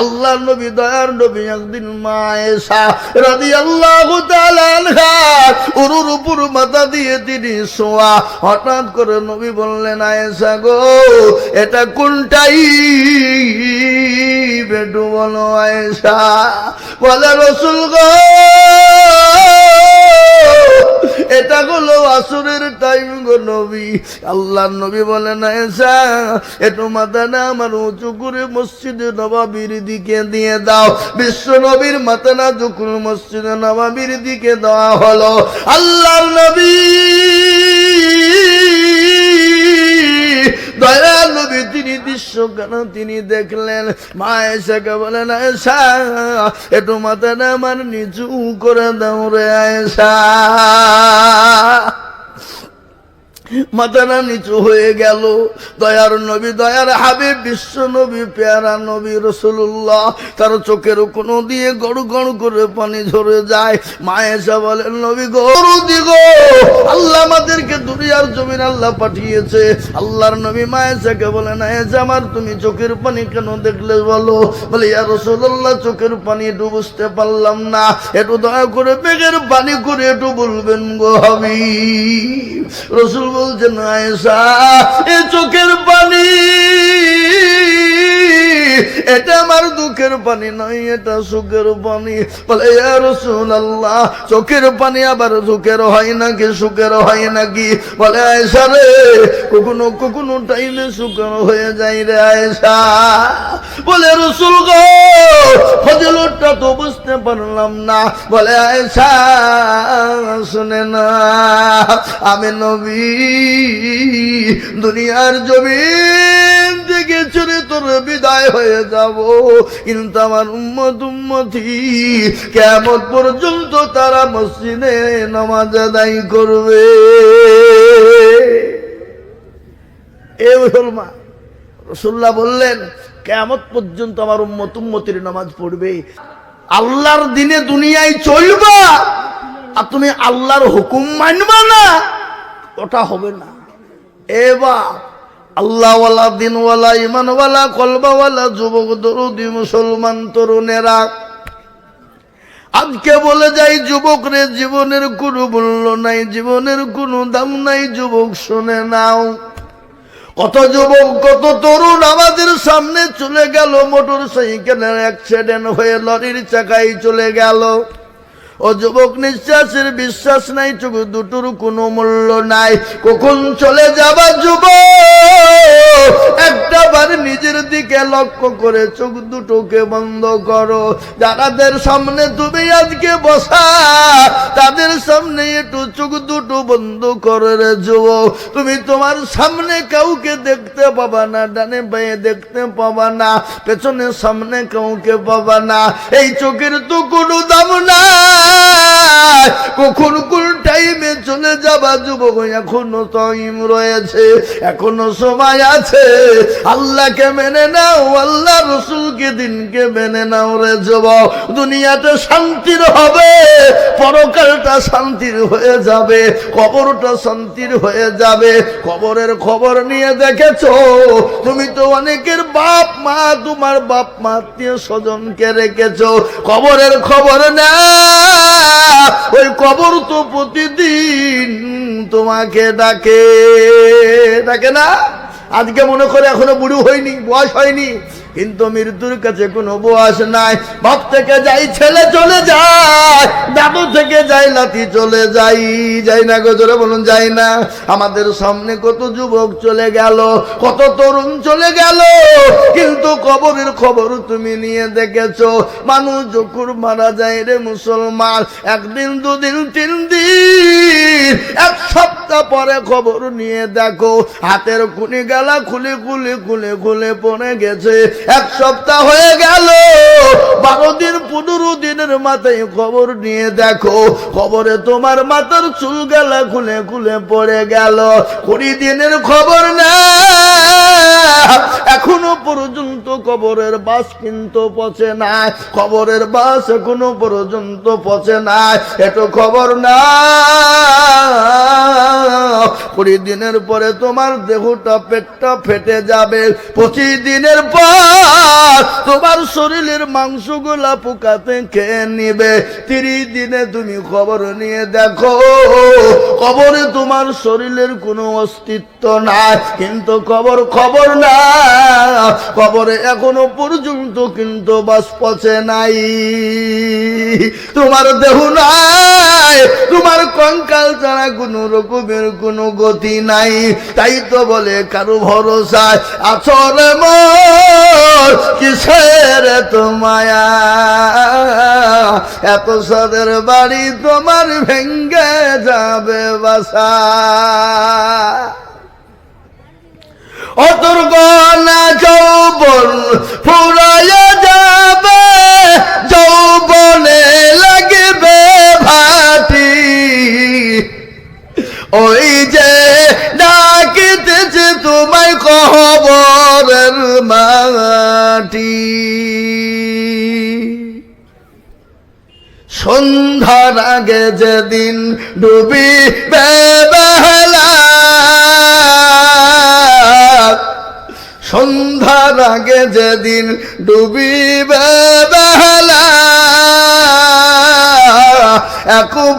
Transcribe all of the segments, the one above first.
আল্লাহ নবী, দয়ার নবী একদিন মায়েশা রাদি আল্লাহ উরুর উপর মাথা দিয়ে তিনি শোয়া। হঠাৎ করে নবী বললেন, আয়েশা গো, এটা কোনটাই বেটু বলো আয়েশা? বলে, রসুল গো এটা হলো আসরের টাইম গো নবী। আল্লাহ নবী বলে না এসা এটো মাথা না আমার উঁচু করে মসজিদে নবাবির দিকে দিয়ে দাও। বিশ্ব নবীর মাথা না যখন মসজিদে নবাবির দিকে দেওয়া হলো। আল্লাহর নবী দয়া নবী, তিনি দৃশ্য কেন তিনি দেখলেন। মা এসাকে বলে, না এসা একটু মাথাটা আমার নিচু করে দাও রে আয়েশা। নিচু হয়ে গেল। দয়ার নবী, দয়ার বিশ্ব নবী, পেয়ারা নবী রসুল্লাহ তার চোখের কোনো দিয়ে গড় গড় করে পানি ঝরে যায়। মা এসে বলেন নবী গরু আল্লাহ আমাদেরকে দুনিয়ার জমিন আল্লাহ পাঠিয়েছে। আল্লাহর নবী মা এসাকে বলে, না এসে আমার, তুমি চোখের পানি কেন দেখলে বলো? বলে, ইয়া রসুল্লাহ চোখের পানি একটু বুঝতে পারলাম না। একটু দয়া করে বেগের পানি করে একটু বলবেন গো হাবি রসুল বলছেন আয়েশা এ চোখের পানি এটা আমার দুঃখের পানি নয়, এটা সুখের পানি বলে, ইয়া রাসূলুল্লাহ, চোখের পানি আবার সুখের হয় নাকি, সুখের হয় নাকি? বলে, আয়েশা রে, কখনো কখনো টাইমে সুখের হয়ে যায় রে আয়েশা। বলে, রসুল গো, ফজলতটা তো বুঝতে পারলাম না। বলে, আয়েশা, শুনে না, আমি নবী, দুনিয়ার জমিন থেকে তোর বিদায় হয়ে যাব। কিন্তু আমার উম্মত উম্মতি কেমন পর্যন্ত তারা মসজিদে আদায় করবে। এ মা রসুল্লাহ বললেন কেমত পর্যন্ত আমার উম্মত উম্মতির নামাজ পড়বে। আল্লাহর দিনে দুনিয়ায় চলবা, আর তুমি আল্লাহর হুকুম মানবা না, ওটা হবে না। এবার আল্লাহওয়ালা দিনওয়ালা ইমানওয়ালা কলবাওয়ালা যুবক, দরুদি, মুসলমান, তরুণেরা। আজকে বলে যাই যুবক রে জীবনের কোনো মূল্য নাই, জীবনের কোনো দাম নাই, যুবক শুনে নাও। কত যুবক, কত তরুণ আমাদের সামনে চলে গেল মোটর সাইকেলের অ্যাক্সিডেন্ট হয়ে লরির চাকায় চলে গেল। ও যুবক নিঃশ্বাসের বিশ্বাস নাই চোখ দুটোর কোনো মূল্য নাই। কখন চলে যাবা যুবক? একটা বার নিজের দিকে লক্ষ্য করে চোখ দুটোকে বন্ধ করো। যারাদের সামনে তুমি আজকে বসা, তাদের সামনে একটু চোখ দুটো বন্ধ করে রে যুবক তুমি তোমার সামনে কাউকে দেখতে পাবা না, ডানে বায়ে দেখতে পাবা না, পেছনে সামনে কাউকে পাবা না। এই চোখের তো কোনো দাম না কখন কোন টাইমে চলে যাবা যুবক? এখনও টাইম রয়েছে, এখনও সময় আছে। আল্লাহকে মেনে নাও আল্লাহ রসুলকে, দিনকে মেনে নাও রে যুবক। দুনিয়াতে শান্তির হবে, পরকালটা শান্তির হয়ে যাবে, কবরটা শান্তির হয়ে যাবে। কবরের খবর নিয়ে দেখেছ? তুমি তো অনেকের বাপ মা, তোমার বাপ মা আত্মীয় স্বজনকে রেখেছো। কবরের খবর না, ওই কবর তো প্রতিদিন তোমাকে ডাকে। ডাকে না? আজকে মনে করে এখনও বুড়ো হয়নি বয়স হয়নি। কিন্তু মৃত্যুর কাছে কোনো বয়স নাই। বাপ থেকে যাই, ছেলে চলে যায়, দাদু থেকে যাই লাতি চলে যাই। যাই না গজরে বলুন, যাই না। আমাদের সামনে কত যুবক চলে গেল, কত তরুণ চলে গেল। কিন্তু কবরের খবর তুমি নিয়ে দেখেছ, মানুষ যখন মারা যায় রে মুসলমান, একদিন, দুদিন, তিন দিন, এক সপ্তাহ পরে খবর নিয়ে দেখো, হাতের কুনি গেলা খুলে খুলে খুলে খুলে পড়ে গেছে। এক সপ্তাহ হয়ে গেল। বারো দিন পনেরো মাথায় খবর নিয়ে দেখো। খবরে তোমার মাথার চুল গেলা খুলে খুলে পড়ে গেল। কুড়ি দিনের খবর না। এখনও পর্যন্ত কবরের বাস কিন্তু পচে না খবরের বাস এখনও পর্যন্ত পচে না এটো খবর না। কুড়ি দিনের পরে তোমার দেহটা পেটটা ফেটে যাবে। পঁচিশ দিনের পর তোমার শরীরের মাংসগুলা পোকাতে খেয়ে নিবে। তিরিশ দিনে তুমি খবর নিয়ে দেখো কবরে তোমার শরীরের কোনো অস্তিত্ব নাই, কিন্তু কবর খবর না। কবরে এখনও পর্যন্ত কিন্তু বাস পচে নাই। তোমার দেহ নাই, তোমার কঙ্কাল ছাড়া কোনো রকমের কোনো গতি নাই। তাই তো বলে কারও ভরসা আচরে মোর, কিসের তোমায়া এত সদের বাড়ি তোমার ভেঙ্গে যাবে বাসা। অতর গনা যৌবন ফুরাইয়া যাবে, যৌবনে লাগবে ভাটি। ওই যে ডাকিতেছে তোমায় কহবরের মাটি। সন্ধ্যার আগে যেদিন ডুবি বেলা সন্ধ্যার আগে যেদিন ডুবি বেলা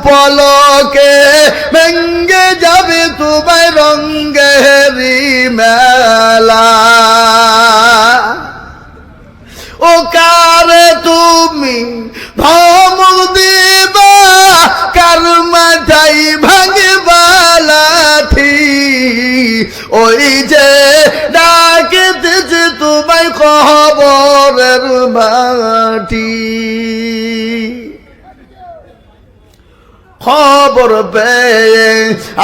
পলকে ভেঙ্গে যাবে তোমায় রঙ্গেরি মেলা। ও কারে তুমি ধমক ওই যে ডাকিতেছে তোমায় খবরের মাটি। খবর পেয়ে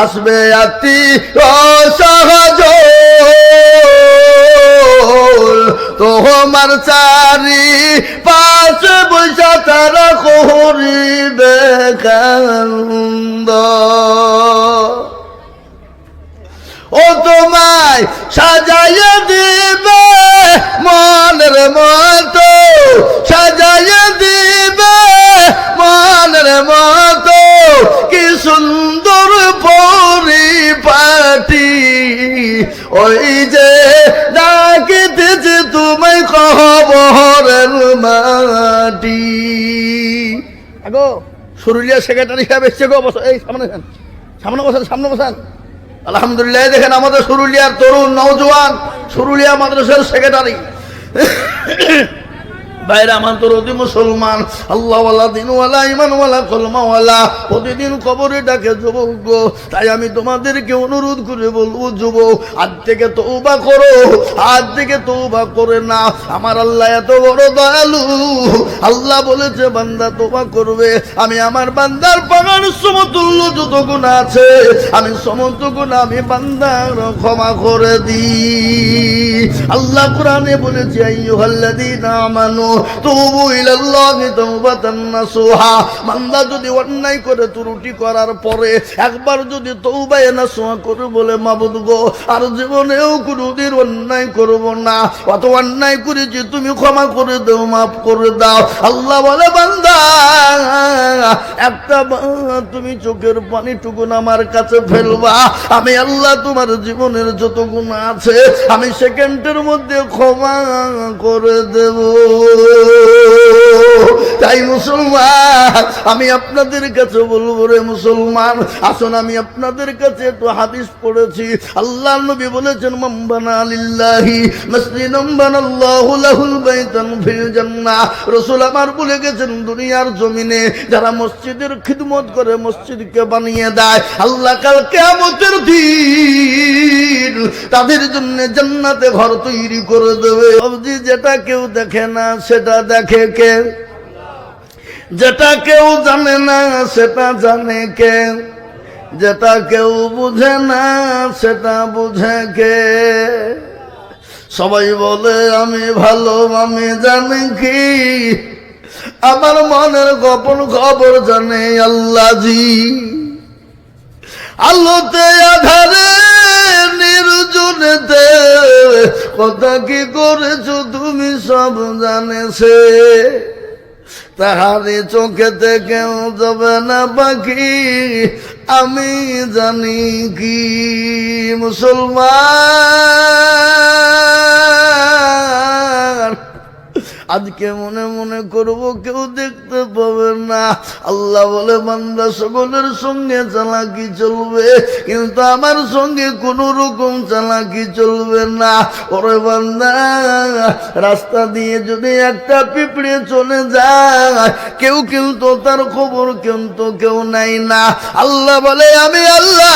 আসবে আতি সহজ তোমার চারি পাশে বৈশা তারা করিবে কান্দ। ও তোমায় সাজাইয়া দিবে মনের মতো, সাজাইয়া দিবে মনের মতো। কি সুন্দর পরিপাটি, ওই যে ডাকিতেছে তোমায় খবরের মাটি। আগো সুরুলিয়া সেক্রেটারি সাহেব এসছে গো, বসো, এই সামনে সামনে বসান সামনে বসান। আলহামদুলিল্লাহ দেখেন আমাদের সুরুলিয়ার তরুণ নওজোয়ান সুরুলিয়া মাদ্রাসার সেক্রেটারি বাইরে আমার তোর অতি মুসলমান। আল্লাহওয়ালা দিনওয়ালা ইমানওয়ালা কলমাওয়ালা। প্রতিদিন কবরে ডাকে যুবক গো, তাই আমি তোমাদেরকে অনুরোধ করে বলব, যুবক, আজ থেকে তৌবা করো। আজ থেকে তৌবা করে না। আমার আল্লাহ এত বড় দয়ালু। আল্লাহ বলেছে, বান্দা তোবা করবে। আমি আমার বান্দার পাগার সমতুল্য যত গুণ আছে, আমি সমস্ত গুণ আমি বান্দার ক্ষমা করে দিই। আল্লাহ কোরআনে বলেছে, আইয়ুহাল্লাযীনা আমানু তুবু ইলাল্লাহি তাওবাতান নাসুহা। বান্দা যদি অন্যায় করে ত্রুটি করার পরে একবার যদি তৌবায়ে নাসুহা করে বলে, মাবুদ গো, আর জীবনেও কোনোদিন অন্যায় করব না। অত অন্যায় করেছি, তুমি ক্ষমা করে দাও, মাফ করে দাও। আল্লাহ বলে, বান্দা, একটা তুমি চোখের পানিটুকু আমার কাছে ফেলবা। আমি আল্লাহ তোমার জীবনের যত গুণ আছে, আমি সেকেন্ডের মধ্যে ক্ষমা করে দেব। তাই মুসলমান, আমি আপনাদের কাছে বলব রে মুসলমান, আসুন আমি আপনাদের কাছে একটু হাদিস পড়েছি। আল্লাহ নবী বলেছেন মাম্বানা আলিল্লাহি মসজিদাম বানাল্লাহু লাহুল বাইতান ফিল জান্নাহ। রাসূল আমার বলে গেছেন, দুনিয়ার জমিনে যারা মসজিদের খিদমত করে, মসজিদকে বানিয়ে দেয়, আল্লাহ কাল কিয়ামতের দিন তাদের জন্য জান্নাতে ঘর তৈরি করে দেবে। সবজি যেটা কেউ দেখে না সেটা দেখে কে? যেটা কেউ জানে না, সেটা জানে কে? যেটা কেউ বুঝে না, সেটা বুঝে কে? সবাই বলে, আমি ভালো, আমি জানি কি? আমার মনের গোপন খবর জানে আল্লাহজি। আলোতে আধারে নির্জনেতে কথা কি করেছ তুমি সব জানেছে। তাহারে চোখেতে কেউ যাবে না পাখি। আমি জানি কি মুসলমান। আজকে মনে মনে করব কেউ দেখতে পাবে না। আল্লাহ বলে, বান্দা সকলের সঙ্গে চালাকি চলবে, কিন্তু আমার সঙ্গে কোন রকম চালাকি চলবে না। ওরে বান্দা, রাস্তা দিয়ে যদি একটা পিঁপড়ে চলে যায়, কেউ কিন্তু তার খবর কিন্তু কেউ নাই না। আল্লাহ বলে, আমি আল্লাহ,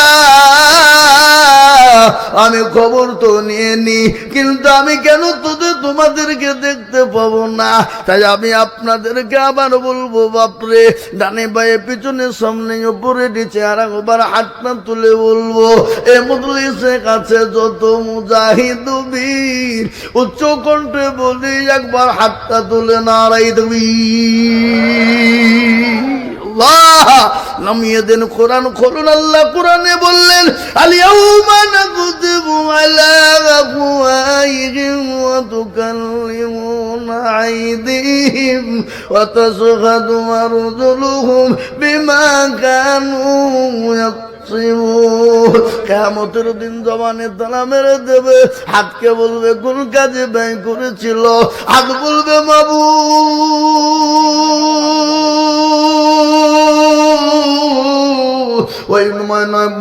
আমি খবর তো নিয়ে নি, কিন্তু আমি কেন তোদের তোমাদেরকে দেখতে পাবো না। তাই আমি আপনাদেরকে আবার বলব, বাপরে, ডানে বায়ে, পিছনে সামনে, উপরে নিচে, আর একবার হাতটা তুলে বলব, এ মজলিসের কাছে যত মুজাহিদ বীর উচ্চ কণ্ঠে বলি, একবার হাতটা তুলে নাড়াই দেবী আল্লাহ নামিয়ে দেন কোরআন খুলুন আল্লাহ কোরআনে বললেন আলিয়াউমা নাকুতিবু আলা আফওয়াহিহিম ওয়া তুকাল্লিমুনা আইদিহিম ওয়া তাশহাদু আরজুলুহুম বিমা কানু কেমতের দিন জমানে তালা মেরে দেবে। হাতকে বলবে কোন কাজে ব্যয় করেছিল। হাত বলবে মাবু ওই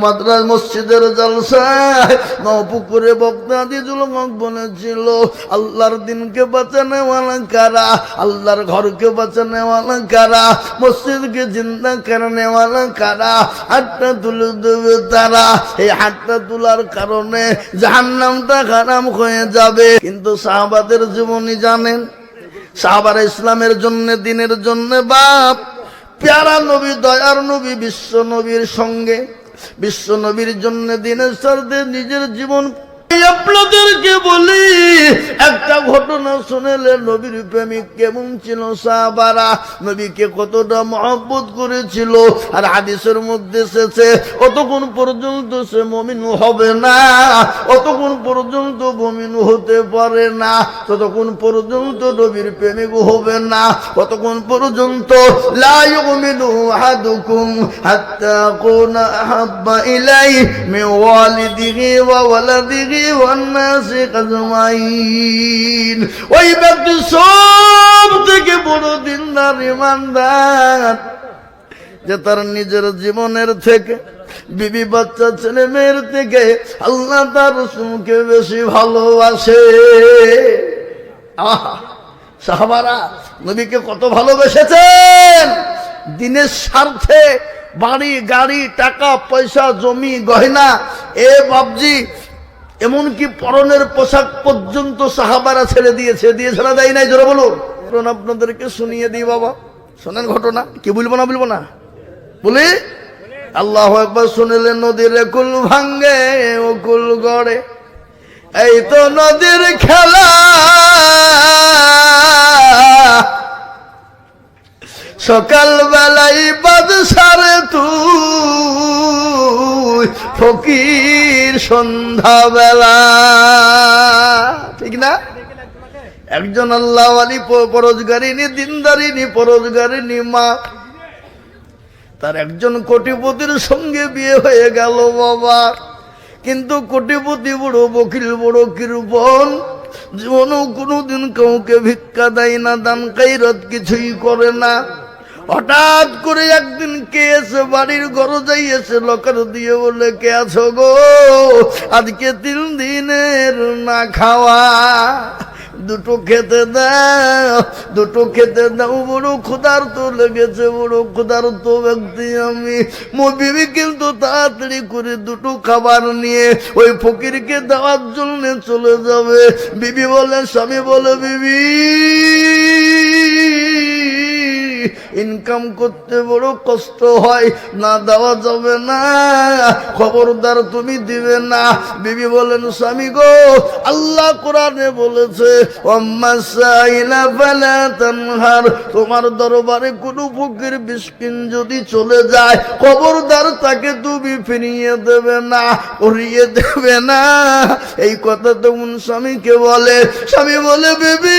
মাদ্রাস মসজিদের জলসায় নপুকুরে বক্তাদি জুলমক বলেছিল আল্লাহর দিনকে বাঁচানেওয়ালা কারা? আল্লাহর ঘরকে বাঁচানেওয়ালা কারা? মসজিদকে চিন্তা করেনেওয়ালা কারা? হাতটা তুলে দেবে তারা। এই হাতটা তোলার কারণে জাহান্নামটা খারাপ হয়ে যাবে। কিন্তু সাহাবাদের জীবনী জানেন? সাহাবারা ইসলামের জন্য, দিনের জন্য বাপ প্যারা নবী দয়ার নবী বিশ্ব নবীর সঙ্গে। বিশ্ব নবীর জন্য দিনের সারদে নিজের জীবন এই আপনাদেরকে বলি, একটা ঘটনা শুনেলে নবীর প্রেমিক কেমন ছিল সাহাবারা? নবীকে কতটা মহব্বত করেছিল? আর হাদিসের মধ্যে এসেছে, অতক্ষণ পর্যন্ত সে মমিন হবে না, অতক্ষণ পর্যন্ত মমিন হতে পারে না, ততক্ষণ পর্যন্ত নবীর প্রেমিক হবে না, ততক্ষণ পর্যন্ত হাত্তা কুনা আহাব্বা ইলাইহি মিন ওয়ালিদিহি ওয়া ওয়ালাদিহি والناس أجمعين ওই ব্যক্তি সব থেকে বড় দিনদার ইমানদার যে তার নিজের জীবনের থেকে বিবি বাচ্চা ছেলে মেয়ের থেকে আল্লাহ তার রসুলকে বেশি ভালোবাসে আহা সাহাবারা নবীকে কত ভালোবেসেছেন দিনের স্বার্থে বাড়ি গাড়ি টাকা পয়সা জমি গয়না এ বাবজি এমনকি পরনের পোশাক পর্যন্ত সাহাবারা ছেড়ে দিয়েছে দিয়েছে না দেয় নাই, জোরে বলুন। আপনাদেরকে শুনিয়ে দিই বাবা। শোনেন ঘটনা, কি বলব না বলব না? বলি, আল্লাহ একবার শুনিলেন নদীর কুল ভাঙ্গে ও কুল গড়ে। এই তো নদীর খেলা। সকাল বেলায় বাদশারে তুই ফকির সন্ধ্যা বেলা ঠিক না? একজন আল্লাহ আলী পরোজগারিনী, দিনদারিনী, পরোজগারিনী মা। তার একজন কোটিপতির সঙ্গে বিয়ে হয়ে গেল বাবা। কিন্তু কোটিপতি বড়, বকিল বড় কৃপন জীবনেও কোনোদিন কাউকে ভিক্ষা দেয় না দান কাইরত কিছুই করে না। হঠাৎ করে একদিন কে এসে বাড়ির ঘর যাই এসে লকার দিয়ে বলে কে আছো গো? আজকে তিন দিনের না খাওয়া। দুটো খেতে দাও, দুটো খেতে দাও, বড় ক্ষুধার তো লেগেছে, বড় ক্ষুধার তো ব্যক্তি আমি। বিবি কিন্তু তাড়াতাড়ি করে দুটো খাবার নিয়ে ওই ফকিরকে দেওয়ার জন্য চলে যাবে। বিবি বলে, স্বামী বলে, বিবি। ইনকাম করতে বড় কষ্ট হয়, না দেওয়া যাবে না। খবরদার তুমি দিবে না। বিবি বলেন, স্বামী গো, আল্লাহ কোরআনে বলেছে, "ওয়াম্মা সাইলা ফালা তানহার। তোমার দরবারে কোনো ফকির বিস্কিন যদি চলে যায়, খবরদার তাকে তুমি ফিরিয়ে দেবে না উড়িয়ে দেবে না। এই কথা তখন স্বামীকে বলে, স্বামী বলে, বেবি,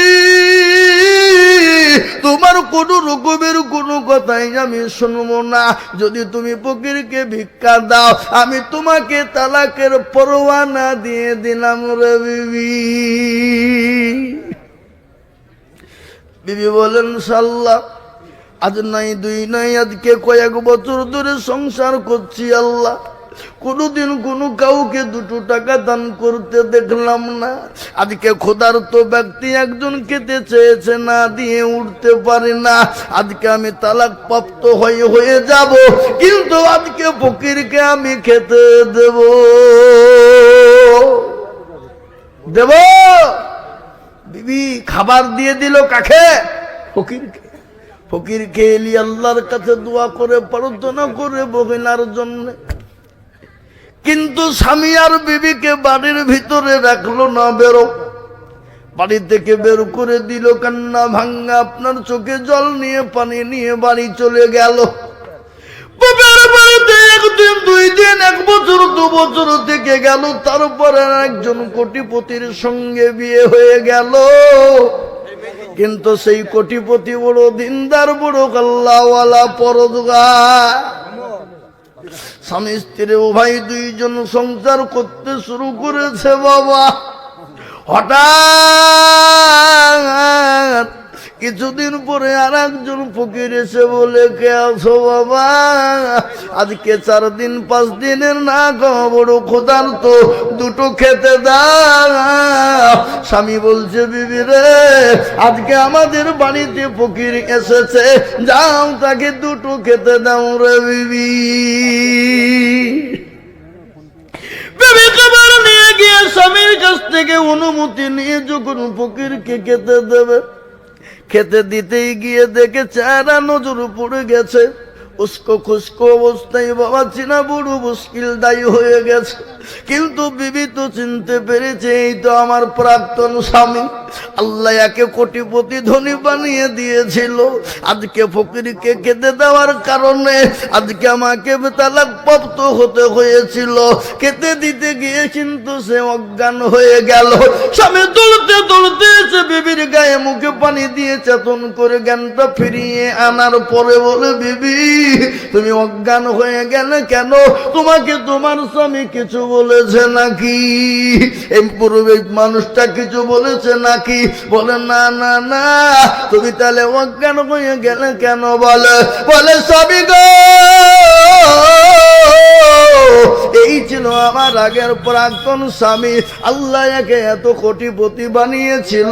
তোমার কোনো রকমের কোনো কথাই আমি শুনব না। যদি তুমি ফকিরকে ভিক্ষা দাও, আমি তোমাকে তালাকের পরোয়ানা দিয়ে দিলাম রে বিবি। বিবি বলেন সাল্লাহ আজ নাই, দুই নাই, আজকে কয়েক বছর ধরে সংসার করছি আল্লাহ। কোনোদিন কোনো কাউকে দুটো টাকা দান করতে দেখলাম না। আজকে খোদার তো ব্যক্তি একজন খেতে চেয়েছে না দিয়ে উঠতে পারে না। আজকে আমি তালাক প্রাপ্ত হয়ে হয়ে যাব, কিন্তু আজকে ফকিরকে আমি খেতে দেব। দেব? বিবি খাবার দিয়ে দিল কাকে? ফকিরকে। ফকিরকে এলি আল্লাহর কাছে দোয়া করে প্রার্থনা করে বহিনার জন্য। কিন্তু স্বামী আর বিবিকে বাড়ির ভিতরে রাখল না, বেরো। বাড়ি থেকে বের করে দিল, কান্না ভাঙ্গা আপনার চোখে জল নিয়ে, পানি নিয়ে বাড়ি চলে গেল। একদিন, দুই দিন, এক বছর, দু বছর থেকে গেল, তারপরে একজন কোটিপতির সঙ্গে বিয়ে হয়ে গেল। কিন্তু সেই কোটিপতি বড় দিনদার, বড় কাল্লাওয়ালা পরদগা স্বামী স্ত্রী উভয় দুইজন সংসার করতে শুরু করেছে বাবা। হঠাৎ কিছুদিন পরে আর একজন ফকির এসে বলে, কে আছো বাবা? আজকে চার দিন, পাঁচ দিনের না খাওয়া খোদার তো দুটো খেতে দাও। স্বামী বলছে, বিবি রে, আজকে আমাদের বাড়িতে ফকির এসেছে। যাও, তাকে দুটো খেতে দাও রে বিবি। নিয়ে গিয়ে স্বামীর কাছ থেকে অনুমতি নিয়ে যখন ফকিরকে খেতে দেবে খেতে দিতেই গিয়ে দেখে চারা নজর পড়ে গেছে। উস্কো খুস্কো অবস্থায় বাবা চিনা বড় মুশকিল দায়ী হয়ে গেছে। কিন্তু বিবি তো চিনতে পেরেছে, এই তো আমার প্রাক্তন স্বামী। আল্লাহ একে কোটিপতি ধনী বানিয়ে দিয়েছিল। আজকে ফকিরকে খেতে দেওয়ার কারণে আজকে আমাকে তালাক প্রাপ্ত হতে হয়েছিল। খেতে দিতে গিয়ে কিন্তু সে অজ্ঞান হয়ে গেল। স্বামী তুলতে তুলতে এসে বিবির গায়ে মুখে পানি দিয়ে চেতন করে জ্ঞানটা ফিরিয়ে আনার পরে বলে, বিবি তুমি অজ্ঞান হয়ে গেলে কেন? তোমাকে তোমার স্বামী কিছু বলেছে নাকি? এই পূর্বে মানুষটা কিছু বলেছে নাকি? বলে, না না না, তুমি তাহলে অজ্ঞান হয়ে গেলে কেন বলে? বলে, স্বামী গো এই ছিল আমার আগের প্রাক্তন স্বামী। আল্লাহ একে এত কোটিপতি বানিয়েছিল,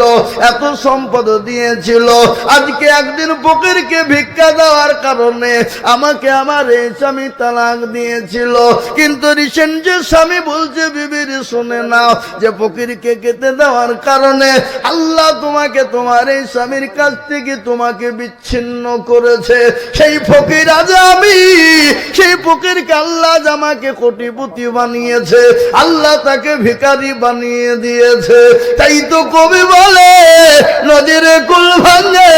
এত সম্পদ দিয়েছিল। আজকে একদিন ফকিরকে ভিক্ষা দেওয়ার কারণে আমাকে আমার এই স্বামী তালাক দিয়েছিল। কিন্তু রিসেন্ট যে স্বামী বলছে, বিবির শুনে নাও যে ফকিরকে কেটে দেওয়ার কারণে আল্লাহ তোমাকে, তোমার এই স্বামীর কাছ থেকে তোমাকে বিচ্ছিন্ন করেছে। সেই ফকির আজ আমি, সেই ফকিরকে আল্লাহ আজ আমাকে কোটিপতি বানিয়েছে, আল্লাহ তাকে ভিখারি বানিয়ে দিয়েছে। তাই তো কবি বলে, নদীর কুল ভাঙে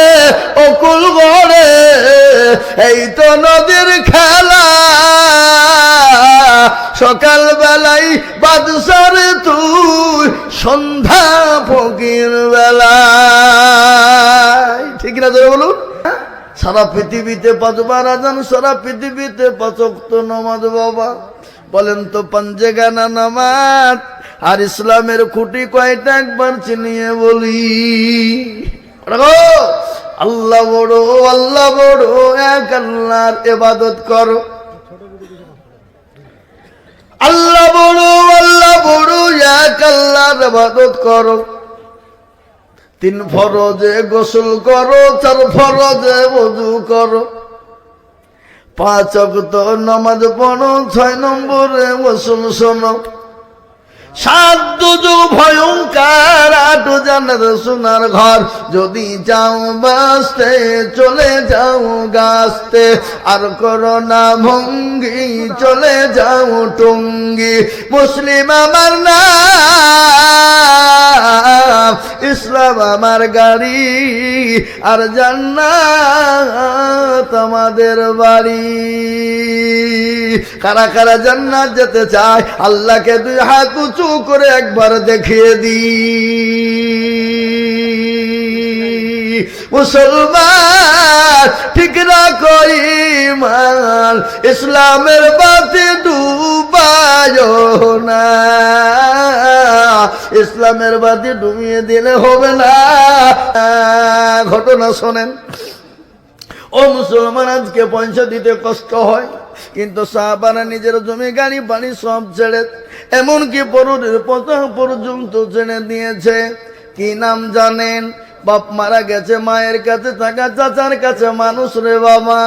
ও কুল গড়ে, এই তো নদীর খেলা। সকাল বেলায় বাদশার তুই, সন্ধ্যা ফকির বেলায়। ঠিক না জোরে বলুন? সারা পৃথিবীতে পাঁচবার আজান, সারা পৃথিবীতে পাঁচক্ত নমাজ, বাবা। বলেন তো পাঞ্জে গানা নামাজ? আর ইসলামের খুঁটি কয়টা একবার চিনিয়ে বলি। আল্লাহ বড় আল্লাহ বড়, এক আল্লাহর এবাদত করো। আল্লাহ বড় আল্লাহ বড়, এক আল্লাহর এবাদত করো। তিন ফরজে গোসল করো, চার ফরজে বজু করো। পাঁচ অক্ত নামাজ পড়ো, ছয় নম্বরে গোসল শোনো। সাধ্য যুগ ভয়ঙ্কর, আটো জানার সোনার ঘর। যদি যাও বাসতে চলে যাও গাছতে। আর করোনা ভঙ্গি, চলে যাও টঙ্গি। মুসলিম আমার না ইসলাম আমার গাড়ি আর জান্নাত আমাদের বাড়ি। কারা কারা জান্নাত যেতে চায়, আল্লাহকে দুই হাত উঁচু করে একবার দেখিয়ে দি মুসলমান, ঠিক রাখো ইমান ইসলামের বাতি ডুবায় না। ইসলামের বাতি ডুবিয়ে দিলে হবে না। ঘটনা শোনেন, ও মুসলমান, আজকে পয়সা দিতে কষ্ট হয়, কিন্তু সাহাবারা নিজের জমি, গাড়ি, বাড়ি সব ছেড়ে, এমনকি পরুরের পথা পর্যন্ত ছেড়ে দিয়েছে। কি নাম জানেন? বাপ মারা গেছে, মায়ের কাছে থাকা চাচার কাছে মানুষ রে বাবা।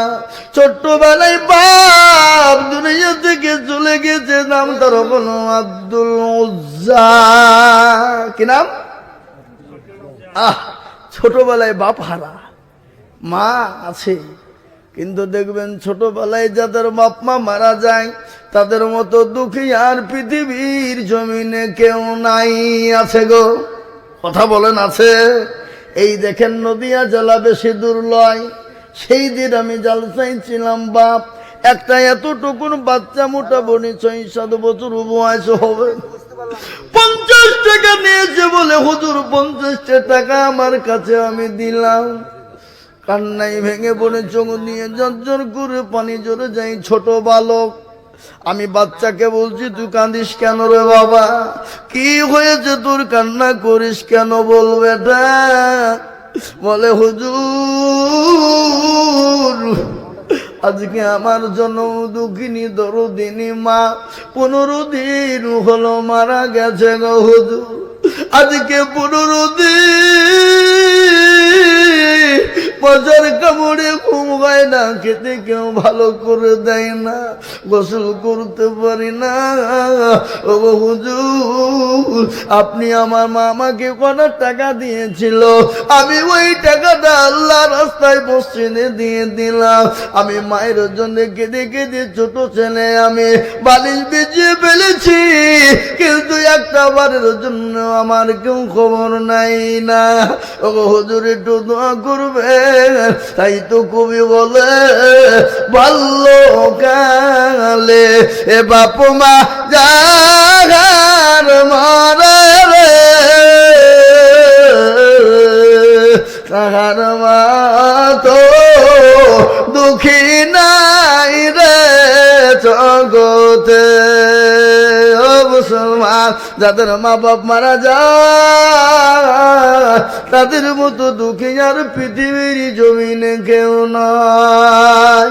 ছোট্টবেলায় বাপ দুনিয়া থেকে চলে গেছে, নাম তার হলো আব্দুল কি নাম? আহ, ছোটবেলায় বাপ হারা। মা আছে, কিন্তু দেখবেন ছোটবেলায় যাদের বাপ মা মারা যায়, তাদের মতো দুঃখী আর পৃথিবীর জমিনে কেউ নাই, আছে গো। কথা বলেন, আছে? এই দেখেন নদিয়া জেলা বেশি দূর লয় সেই দিন আমি জালসাই ছিলাম, বাপ। একটা এতটুকুন বাচ্চা মোটামুটি ছয়, সাত বছর বয়স হবে। পঞ্চাশ টাকা নিয়েছে বলে হুজুর পঞ্চাশটা টাকা আমার কাছে আমি দিলাম। কান্নাই ভেঙে বনে চোখ নিয়ে জর্জর করে পানি জোরে যাই ছোট বালক। আমি বাচ্চাকে বলছি, তুই কাঁদিস কেন রে বাবা? কি হয়েছে তোর কান্না করিস কেন বলবে বলে, হুজুর, আজকে আমার জন্য দুঃখিনী দরদিনী মা পনেরো দিন হলো মারা গেছে গো হুজুর। আজকে পনেরো দিন বাজার কামড়ে ঘুম হয় না, খেতে কেউ ভালো করে দেয় না, গোসল করতে পারি না। ও হুজুর, আপনি আমার মামাকে কটা টাকা দিয়েছিল? আমি ওই টাকাটা আল্লাহ রাস্তায় মসজিদে দিয়ে দিলাম। আমি মায়ের জন্য কেঁদে কেঁদে ছোট ছেলে, আমি বালিশ বেঁচিয়ে ফেলেছি। কিন্তু একটা বারের জন্য আমার কেউ খবর নাই না। ও হুজুর, একটু দোয়া করবে তাই তো কবি বলে ভাল্লো কালে এ বাপ মা জাগার মারে তাহার মা তো দুঃখী নাই রে জগতে। যাদের মা বাপ মারা যায় তাদের মতো দুঃখী আর পৃথিবীর জমিনে কেউ নয়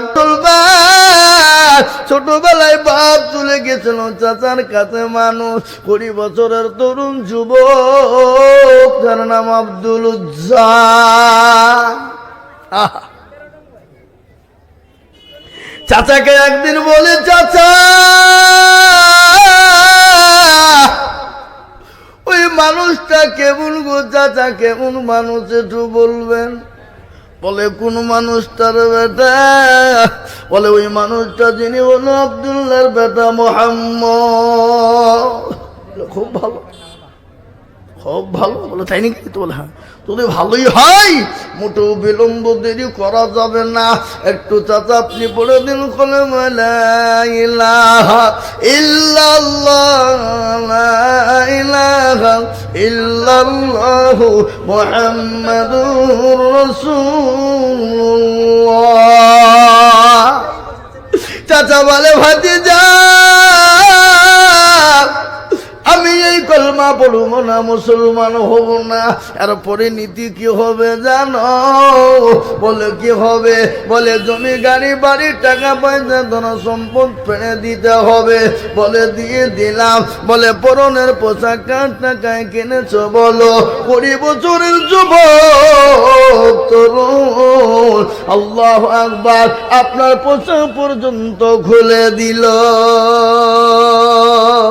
ছোটবেলায় বাপ চলে গেছিল চাচার কাছে, মানুষ কুড়ি বছরের তরুণ যুবক, যার নাম আব্দুল চাচাকে একদিন বলে, চাচা মানুষটা কেমন গো চাচা? কেমন মানুষ একটু বলবেন? বলে, কোন মানুষটার বেটা? বলে, ওই মানুষটা যিনি হলো আবদুল্লাহর বেটা মোহাম্মদ। খুব ভালো। খুব ভালো। বলে, তাই নাকি? তো বলে হ্যাঁ। তোদের ভালোই হয় মোটো বিলম্ব দেরি করা যাবে না। একটু চাচা, আপনি পড়ে দিন কলে ইলাহা ইল্লাল্লাহ। লা ইলাহা ইল্লাল্লাহু মুহাম্মাদুর রাসূলুল্লাহ। চাচা বলে ভাতিজা পড়ব না, মুসলমান হব না। এরপরে নীতি কি হবে জানো? বলে কি হবে? বলে জমি, গাড়ি, বাড়ি, টাকা পয়সা ধন সম্পদ ফেলে দিতে হবে। বলে দিয়ে দিলাম। বলে পরনের পোশাক কার টাকায় কিনেছ বলো? কুড়ি বছরের তরুণ। আল্লাহ আকবার, আপনার পোশাক পর্যন্ত খুলে দিল।